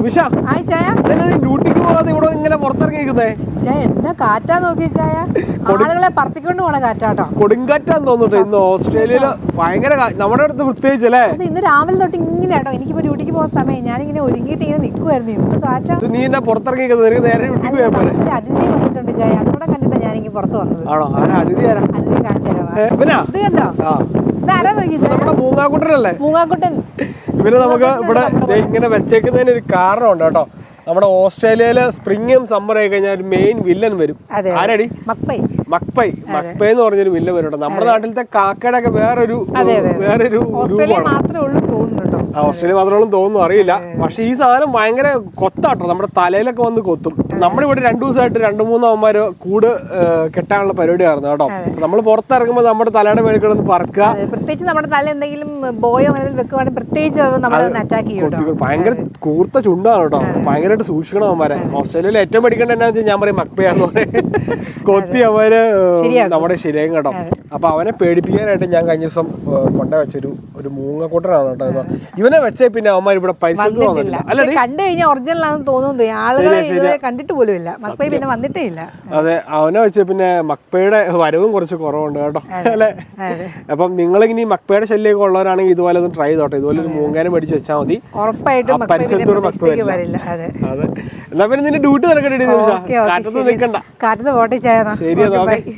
നീ ഡ്യൂട്ടിക്ക് പോകാതെ ഇവിടെ ഇങ്ങനെ പുറത്തിറങ്ങി നിൽക്കുന്നേ ചായ എന്നാ കാറ്റാ നോക്കി ചായ. ആളുകളെ പറത്തിക്കൊണ്ട് പോണ കാറ്റാട്ടോ. കൊടുങ്കാറ്റാന്ന് തോന്നുന്നുണ്ട് ഇന്ന് ഓസ്ട്രേലിയയിൽ ഭയങ്കര നമ്മുടെ അടുത്ത് പ്രത്യേകിച്ച് അല്ലേ? ഇന്ന് രാവിലെ തൊട്ട് ഇങ്ങനെ കേട്ടോ എനിക്കിപ്പോ ഡ്യൂട്ടിക്ക് പോകുന്ന സമയം. ഞാനിങ്ങനെ ഒരുങ്ങിയിട്ട് ഇങ്ങനെ നിൽക്കുമായിരുന്നു എന്ത് കാറ്റാ. നീ എന്നെ പുറത്തിറങ്ങി നിൽക്കുന്നത് നേരെ ഡ്യൂട്ടിക്ക് പോയാൽ പോലെ അതിഥി വന്നിട്ടുണ്ട് ചായ. അതുകൂടെ കണ്ടിട്ടാ ഞാനിങ്ങനെ പുറത്ത് വന്നത്. ആണോ? ആരാ? അതിഥി ആരാ? അതിഥി കാണിച്ചു തരാം ഇത് കണ്ടോ? ആ. ഇത് ആരാ നോക്കി മൂങ്ങാക്കുട്ടനല്ലേ? മൂങ്ങാക്കുട്ടൻ. ഇവർ നമുക്ക് ഇവിടെ ഇങ്ങനെ വെച്ചേക്കുന്നതിന് ഒരു കാരണമുണ്ട് കേട്ടോ. നമ്മുടെ ഓസ്ട്രേലിയയിലെ സ്പ്രിംഗും സമ്മർ ആയി കഴിഞ്ഞാൽ ഒരു മെയിൻ വില്ലൻ വരും. ആരടി? മക്പൈ. മക്പൈ. മക്പൈ എന്ന് പറഞ്ഞൊരു വില്ലൻ വരും കേട്ടോ നമ്മുടെ നാട്ടിലത്തെ കാക്കയുടെ ഒക്കെ വേറൊരു. വേറൊരു ഓസ്ട്രേലിയ മാത്രമേ ഉള്ളൂ തോന്നുന്നു ഓസ്ട്രേലിയ മാത്രമേ തോന്നുന്നു അറിയില്ല. പക്ഷെ ഈ സാധനം ഭയങ്കര കൊത്താട്ടോ. നമ്മുടെ തലയിലൊക്കെ വന്ന് കൊത്തും. നമ്മുടെ ഇവിടെ രണ്ടു ദിവസമായിട്ട് രണ്ടു മൂന്ന് അവന്മാര് കൂട് കെട്ടാനുള്ള പരിപാടിയായിരുന്നു കേട്ടോ. നമ്മൾ പുറത്തിറങ്ങുമ്പോൾ നമ്മുടെ തലയുടെ മേളിൽ കിടന്ന് പറക്കുക. പ്രത്യേകിച്ച് നമ്മുടെ തല എന്തെങ്കിലും ബോയോ അങ്ങനെ വെക്കുവാണെങ്കിൽ പ്രത്യേകിച്ച് ഭയങ്കര കൂർത്ത ചുണ്ടാണ് കേട്ടോ. ഭയങ്കരമായിട്ട് സൂക്ഷിക്കണം അവന്മാരെ. ഓസ്ട്രേലിയയിൽ ഏറ്റവും പഠിക്കേണ്ട എന്നാ വെച്ചാൽ ഞാൻ പറയും മക്പയാന്ന് പറയും. കൊത്തി അവർ നമ്മുടെ ശരിയായും കേട്ടോ. അപ്പൊ അവനെ പേടിപ്പിക്കാനായിട്ട് ഞാൻ കഴിഞ്ഞ ദിവസം കൊണ്ട വെച്ചൊരു ഒരു മൂങ്ങക്കൂട്ടനാണ് കേട്ടോ. ഇത് ഇവനെ വെച്ചേ പിന്നെ അവന്മാർ ഇവിടെ പൈസ വന്നിട്ടില്ല. അല്ല കണ്ടു കഴിഞ്ഞാൽ ഒറിജിനൽ ആണെന്ന് തോന്നുന്നു. ആളുകളെ കണ്ടിട്ട് പോലും ഇല്ല മക്കളെ പിന്നെ വന്നിട്ടേ ഇല്ല അതെ അവനെ വെച്ച് പിന്നെ മക്പയുടെ വരവും കുറച്ച് കുറവുണ്ട് കേട്ടോ. അല്ലേ? അപ്പം നിങ്ങൾ ഇനി മക്പയുടെ ശല്യമൊക്കെ ഉള്ളവരാണെങ്കിൽ ഇതുപോലെ ഒന്ന് ട്രൈ ചെയ്തോട്ടെ. ഇതുപോലെ ഒരു മൂങ്ങാനും മേടിച്ച് വെച്ചാൽ മതി. ഉറപ്പായിട്ടും പിന്നെ മക്ക വരില്ല. അതെ. എന്നാ പിന്നെ നിന്റെ ഡ്യൂട്ടി നടക്കട്ടെ കാറ്റത്ത് നിൽക്കണ്ട കാറ്റത്ത് പോട്ടെ ശരി